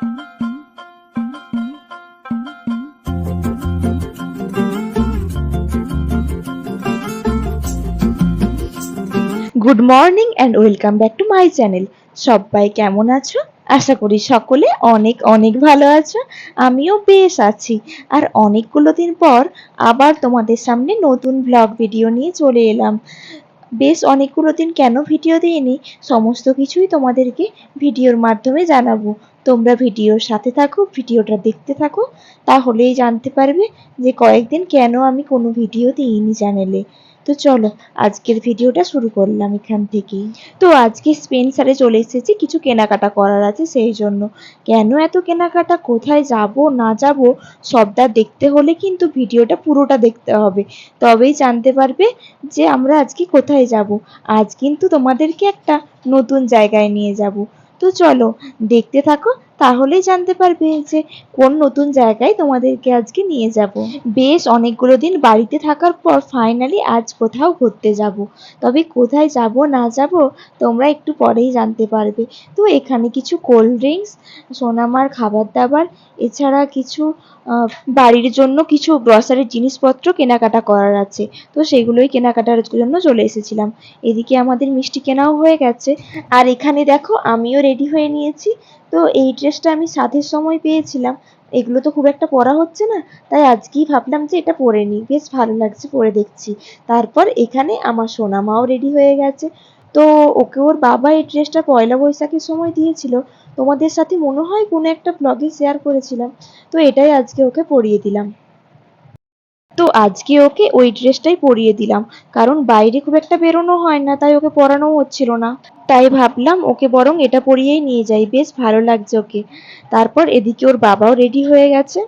Good morning and welcome back to my channel সবাই কেমন আছো? আশা করি সকলে অনেক অনেক ভালো আছো। আমিও বেশ আছি। আর অনেকগুলো দিন পর আবার তোমাদের সামনে নতুন ব্লগ ভিডিও নিয়ে চলে এলাম। বেশ অনেকগুলো দিন কেন ভিডিও দিইনি, সমস্ত কিছুই তোমাদেরকে ভিডিওর মাধ্যমে জানাব। তোমরা ভিডিওর সাথে থাকো, ভিডিওটা দেখতে থাকো, তাহলেই জানতে পারবে যে কয়েকদিন কেন আমি কোনো ভিডিও দিইনি চ্যানেলে। তো চলো, আজকের ভিডিওটা শুরু করলাম এখান থেকেই। তো আজকে স্পেন্সারে চলে এসেছি, কিছু কেনাকাটা করার আছে সেই জন্য। কেন এত কেনাকাটা? কোথায় যাব, না যাব, সবটা দেখতে হলে কিন্তু ভিডিওটা পুরোটা দেখতে হবে। তবেই জানতে পারবে যে আমরা আজকে কোথায় যাব। আজ কিন্তু তোমাদেরকে একটা নতুন জায়গায় নিয়ে যাব। তো চলো দেখতে থাকো তাহলেই জানতে পারবে যে কোন নতুন জায়গায় তোমাদেরকে আজকে নিয়ে যাব। বেশ অনেকগুলো দিন বাড়িতে থাকার পর ফাইনালি আজ কোথাও ঘুরতে যাব। তবে কোথায় যাব, না যাব, তোমরা একটু পরেই জানতে পারবে। তো এখানে কিছু কোল্ড ড্রিঙ্কস সোনামার খাবার দাবার এছাড়া কিছু বাড়ির জন্য কিছু গ্রসারির জিনিসপত্র কেনাকাটা করার আছে। তো সেগুলোই কেনাকাটার জন্য চলে এসেছিলাম। এদিকে আমাদের মিষ্টি কেনাও হয়ে গেছে। আর এখানে দেখো, আমিও রেডি হয়ে নিয়েছি। তো এই ড্রেসটা আমি সাধের সময় পেয়েছিলাম। এগুলো তো খুব একটা পরা হচ্ছে না, তাই আজকেই ভাবলাম যে এটা পরে নিই। বেশ ভালো লাগছে পরে দেখছি। তারপর এখানে আমার সোনা মাও রেডি হয়ে গেছে। তো ওকে ওর বাবা এই ড্রেসটা পয়লা বৈশাখের সময় দিয়েছিল। তোমাদের সাথে মনে হয় কোনো একটা ব্লগে শেয়ার করেছিলাম। তো এটাই আজকে ওকে পরিয়ে দিলাম। তো আজকে ওকে ওই ড্রেসটাই পরিয়ে দিলাম। কারণ বাইরে খুব একটা বেরোনো হয় না, তাই ওকে পরানোও হচ্ছিল না। তাই ভাবলাম ওকে বরং এটা পরিয়েই নিয়ে যাই, বেশ ভালো লাগছে ওকে। তারপর এদিকে ওর বাবাও রেডি হয়ে গেছে।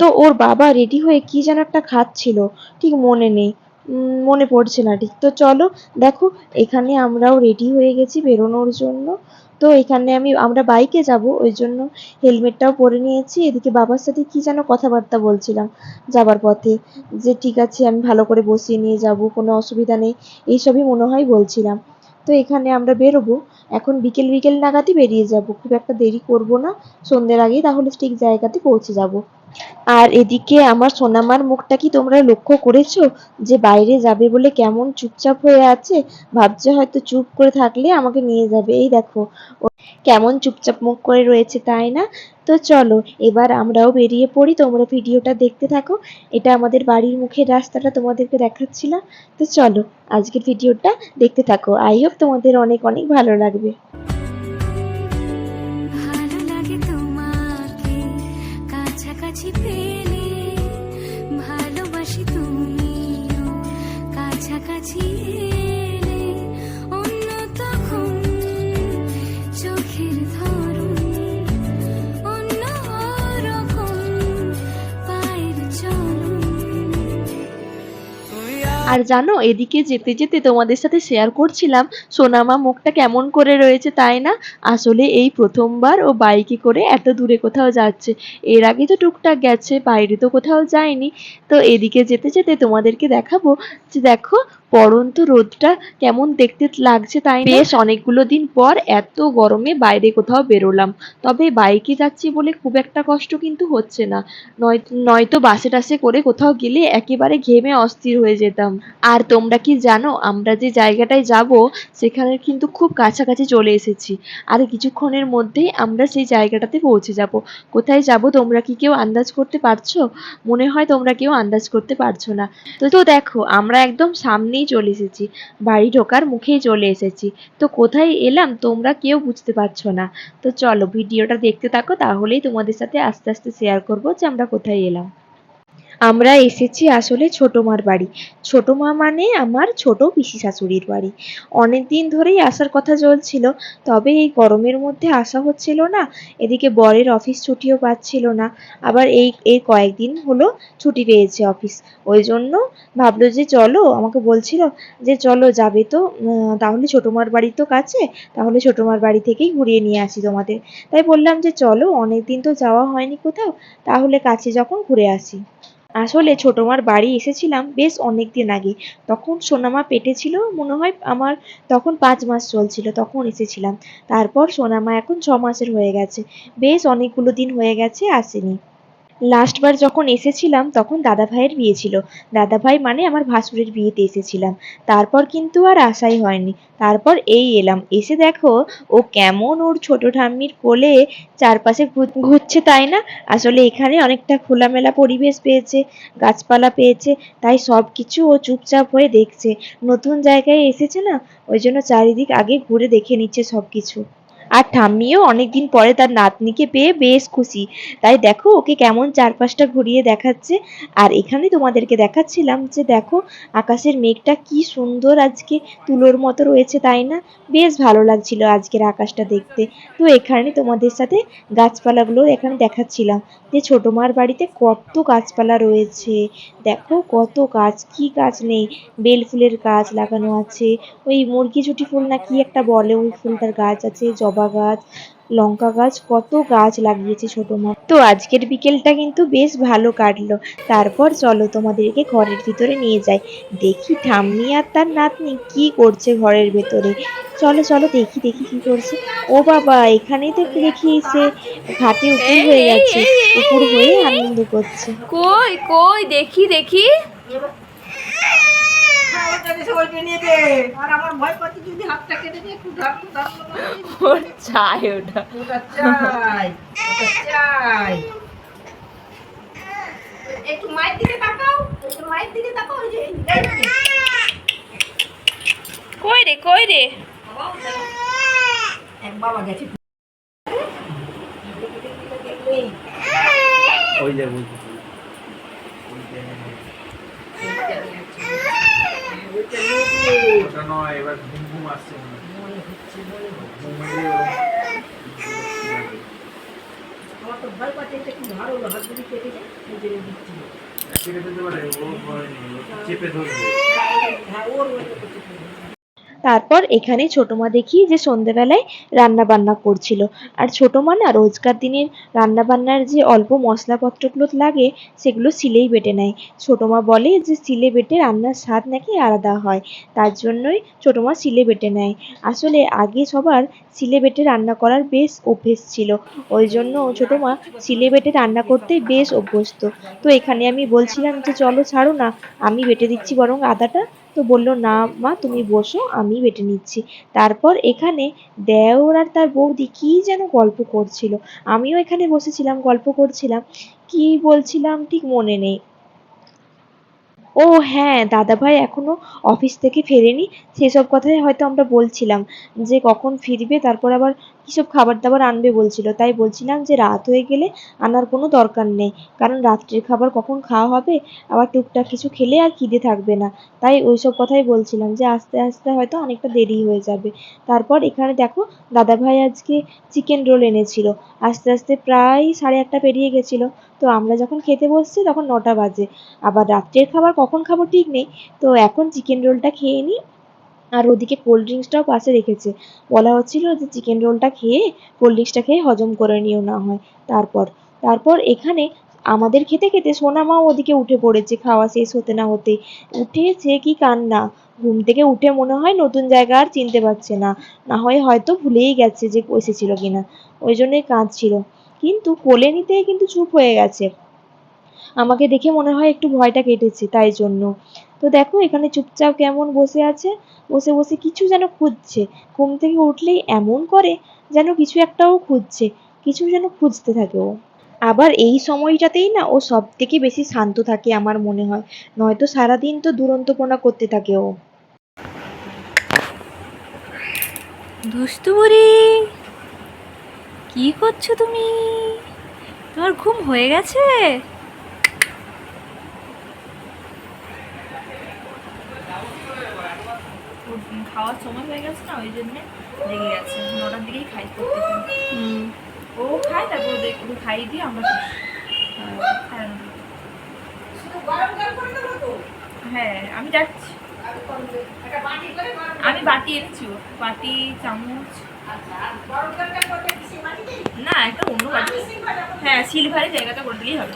তো ওর বাবা রেডি হয়ে কি যেন একটা খাচ্ছিল, ঠিক মনে নেই। মনে পড়ছে না ঠিক। তো চলো, দেখো, এখানে আমরাও রেডি হয়ে গেছি বেরোনোর জন্য। তো এখানে আমি, আমরা বাইকে যাব, ওই জন্য হেলমেটটাও পরে নিয়েছি। এদিকে বাবার সাথে কি যেন কথাবার্তা বলছিলাম যাবার পথে, যে ঠিক আছে, আমি ভালো করে বসিয়ে নিয়ে যাব, কোনো অসুবিধা নেই। এইসবই মনে হয় বলছিলাম। তো এখানে আমরা বেরোবো। এখন বিকেল বিকেল নাগাদই বেরিয়ে যাব। খুব একটা দেরি করব না। সন্ধ্যের আগেই তাহলে ঠিক জায়গাতে পৌঁছে যাব। আর এদিকে আমার সোনামার মুখটা কি তোমরা লক্ষ্য করেছ? যে বাইরে যাবে বলে কেমন চুপচাপ হয়ে আছে? ভাবছে হয়তো চুপ করে থাকলে আমাকে নিয়ে যাবে। এই দেখো কেমন চুপচাপ মুখ করে রয়েছে তাই না? তো চলো, এবার আমরাও বেরিয়ে পড়ি, তোমরা ভিডিওটা দেখতে থাকো। এটা আমাদের বাড়ির মুখের রাস্তাটা তোমাদেরকে দেখাচ্ছিলাম। তো চলো, আজকের ভিডিওটা দেখতে থাকো। আই হোপ তোমাদের অনেক অনেক ভালো লাগবে। কাছাকাছি পেলে আর জানো, এদিকে যেতে যেতে তোমাদের সাথে শেয়ার করছিলাম, সোনামা মুখটা কেমন করে রয়েছে তাই না? আসলে এই প্রথমবার ও বাইকে করে এত দূরে কোথাও যাচ্ছে। এর আগে তো টুকটাক গেছে, বাইরে তো কোথাও যায়নি। তো এদিকে যেতে যেতে তোমাদেরকে দেখাবো যে দেখো পড়ন্ত রোদটা কেমন দেখতে লাগছে তাই বেশ অনেকগুলো দিন পর এত গরমে বাইরে কোথাও বেরোলাম। তবে বাইকে যাচ্ছি বলে খুব একটা কষ্ট কিন্তু হচ্ছে না। নয়, নয়তো বাসে টাসে করে কোথাও গেলে একেবারে ঘেমে অস্থির হয়ে যেতাম। আর তোমরা কি জানো, আমরা যে জায়গাটায় যাব সেখানে কিন্তু খুব কাছাকাছি চলে এসেছি। আর কিছুক্ষণের মধ্যেই আমরা সেই জায়গাটাতে পৌঁছে যাব। কোথায় যাব তোমরা কি কেউ আন্দাজ করতে পারছ? মনে হয় তোমরা কেউ আন্দাজ করতে পারছ না। তো দেখো, আমরা একদম সামনেই চলে এসেছি? বাড়ি ঢোকার মুখেই চলে এসেছি। তো কোথায় এলাম তোমরা কেউ বুঝতে পারছ না। তো চলো ভিডিওটা দেখতে থাকো, তাহলেই তোমাদের সাথে আস্তে আস্তে শেয়ার করব যে আমরা কোথায় এলাম। আমরা এসেছি আসলে ছোট মার বাড়ি। ছোট মা মানে আমার ছোট পিসি শাশুড়ির বাড়ি। অনেক দিন ধরেই আসার কথা চলছিল, তবে এই গরমের মধ্যে আসা হচ্ছিল না। এদিকে বরের অফিস ছুটিও পাচ্ছিল না। আবার এই এই কয়েকদিন হলো ছুটি পেয়েছে অফিস। ওই জন্য ভাবলো যে চলো, আমাকে বলছিল যে চলো যাবে তো তাহলে ছোট মার বাড়ি তো কাছে, তাহলে ছোট মার বাড়ি থেকেই ঘুরিয়ে নিয়ে আসি তোমাদের। তাই বললাম যে চলো, অনেক দিন তো যাওয়া হয়নি কোথাও, তাহলে কাছে যখন ঘুরে আসি। আসলে ছোটোমার বাড়ি এসেছিলাম বেশ অনেক দিন আগে। তখন সোনামা পেটে ছিল, মনে হয় আমার তখন পাঁচ মাস চলছিল, তখন এসেছিলাম। তারপর সোনামা এখন ছ মাসের হয়ে গেছে। বেশ অনেকগুলো দিন হয়ে গেছে, আসেনি। লাস্টবার যখন এসেছিলাম, তখন দাদা ভাইয়ের বিয়ে ছিল। দাদা ভাই মানে আমার ভাসুরের বিয়েতে এসেছিলাম। তারপর কিন্তু আর আশাই হয়নি। তারপর এই এলাম। এসে দেখো, ও কেমন ওর ছোট ঠাম্মির কোলে চারপাশে ঘুরছে, তাই না? আসলে এখানে অনেকটা খোলামেলা পরিবেশ পেয়েছে, গাছপালা পেয়েছে, তাই সব কিছু ও চুপচাপ হয়ে দেখছে। নতুন জায়গায় এসেছে না? ওই জন্য চারিদিক আগে ঘুরে দেখে নিচ্ছে সব কিছু আর ঠাম্মিও অনেকদিন পরে তার নাতনিকে পেয়ে বেশ খুশি। তাই দেখো, ওকে কেমন চারপাশটা ঘুরিয়ে দেখাচ্ছে। আর এখানে তোমাদেরকে দেখাচ্ছিলাম যে দেখো, আকাশের মেঘটা কি সুন্দর আজকে, তুলোর মতো রয়েছে, তাই না? বেশ ভালো লাগছিল আজকের আকাশটা দেখতে। তো এখানে তোমাদের সাথে গাছপালাগুলো এখানে দেখাচ্ছিলাম যে ছোটো মার বাড়িতে কত গাছপালা রয়েছে। দেখো, কত গাছ, কি গাছ নেই? বেল ফুলের গাছ লাগানো আছে। ওই মুরগি ঝুটি ফুল না কি একটা বলে, ওই ফুলটার গাছ আছে, জবা গাছ লঙ্কা গাছ কত গাছ লাগিয়েছে ছোটো মা। তো আজকের বিকেলটা কিন্তু বেশ ভালো কাটলো। তারপর চলো তোমাদেরকে ঘরের ভিতরে নিয়ে যাই। দেখি ঠাম্মি আর তার নাতনি কি করছে ঘরের ভেতরে। চলো চলো দেখি দেখি কি করছে। ও বাবা এখানেই তো দেখি সে ঘাটে উপর হয়ে গেছে। উপর হয়ে আনন্দ করছে। কই কই দেখি দেখি। সবাইকে নিয়ে দে। আর আমার ভয় পাচ্ছি যদি হাতটা কেটে দিয়ে একটু ধরতো ওর চাই ওটা। ওটা চাই ওটা চাই। একটু মায়ের দিকে তাকাও একটু মায়ের দিকে তাকাও ওই যে কই রে কই রে? এক বাবা গেছে। ওই যে বলছি। ওইটা নিয়ে দে। ওটা নয় এবার ঘুম ঘুম আসছে মনে হয়। মনে হচ্ছে, মনে হচ্ছে। ঘুম এলে ওরকম- আমার তো ভয় পাচ্ছে এটা কি ধার হলো হাত যদি কেটে যায় এই জন্য দিচ্ছি না। কেটে ফেলতে পারে ও ভয় নেই ও চেপে ধরবে হ্যাঁ ওর ওইটা করতে পারে। তারপর এখানে ছোটো মা দেখি যে সন্ধেবেলায় রান্না বান্না করছিল। আর ছোটো মা না রোজকার দিনের রান্না বান্নার যে অল্প মশলাপত্রগুলো লাগে, সেগুলো সিলেই বেটে নেয়। ছোটো মা বলে যে সিলে বেটে রান্নার স্বাদ নাকি আলাদা হয়, তার জন্যই ছোটো মা সিলে বেটে নেয়। আসলে আগে সবার সিলে বেটে রান্না করার বেশ অভ্যেস ছিল। ওই জন্য ছোটো মা সিলে বেটে রান্না করতে বেশ অভ্যস্ত। তো এখানে আমি বলছিলাম যে চলো ছাড়ো না, আমি বেটে দিচ্ছি বরং আদাটা। তো বলল, না মা, তুমি বসো, আমি বেটে নিচ্ছি। তারপর এখানে দেওর আর তার বৌদি কি যেন গল্প করছিল। আমিও এখানে বসেছিলাম, গল্প করছিলাম। কি বলছিলাম ঠিক মনে নেই। ও হ্যাঁ দাদাভাই এখনও অফিস থেকে ফেরেনি। সেসব কথাই হয়তো আমরা বলছিলাম, যে কখন ফিরবে, তারপর আবার কিসব খাবার দাবার আনবে বলছিল। তাই বলছিলাম যে রাত হয়ে গেলে আনার কোনো দরকার নেই, কারণ রাত্রের খাবার কখন খাওয়া হবে, আবার টুকটাক কিছু খেলে আর খিদে থাকবে না। তাই ওইসব কথাই বলছিলাম যে আস্তে আস্তে হয়তো অনেকটা দেরি হয়ে যাবে। তারপর এখানে দেখো, দাদাভাই আজকে চিকেন রোল এনেছিল। আস্তে আস্তে প্রায় সাড়ে আটটা পেরিয়ে গেছিল। তো আমরা যখন খেতে বসছি তখন নটা বাজে। আবার রাত্রের খাবার কখন খাব ঠিক নেই। তো এখন চিকেন রোলটা খেয়ে নিই আর ওদিকে কোল্ড ড্রিঙ্কসটাও পাশে রেখেছে। বলা হচ্ছিল যে চিকেন রোলটা খেয়ে কোল্ড ড্রিঙ্কসটা খেয়ে হজম করে নিও না হয়। তারপর তারপর এখানে আমাদের খেতে খেতে সোনামাও ওদিকে উঠে পড়েছে। খাওয়া শেষ হতে না হতে উঠে সে কি কান্না? ঘুম থেকে উঠে মনে হয় নতুন জায়গা আর চিনতে পারছে না। না হয় হয়তো ভুলেই গেছে যে এসেছিল কিনা। ওই জন্যই কাঁদছিল। কিন্তু কোলে নিতেই কিন্তু চুপ হয়ে গেছে। আমাকে দেখে মনে হয় একটু ভয়টা কেটেছে তাই জন্য। তো দেখো, এখানে চুপচাপ কেমন বসে আছে? বসে বসে কিছু যেন খুঁজছে। ঘুম থেকে উঠলেই এমন করে যেন কিছু একটাও খুঁজছে, কিছু যেন খুঁজতে থাকে ও। আবার এই সময়টাতেই না ও সব থেকে বেশি শান্ত থাকে আমার মনে হয়। নয়তো সারাদিন তো দুরন্তপনা করতে থাকে ও। দুষ্টু বুড়ি কি করছ তুমি? তোমার ঘুম হয়ে গেছে? খাওয়ার সময় হয়ে গেছে না ওই জন্য লেগে গেছে। নটার দিকেই খাই ও খায় তারপর ওকে খাইয়ে দিয়ে আমরা হ্যাঁ। হ্যাঁ আমি যাচ্ছি। আমি বাটি এনেছি বাটি চামচ। আচ্ছা? না একটা অন্য বাড়ি হ্যাঁ সিলভারের জায়গাটা করে দিলেই হবে।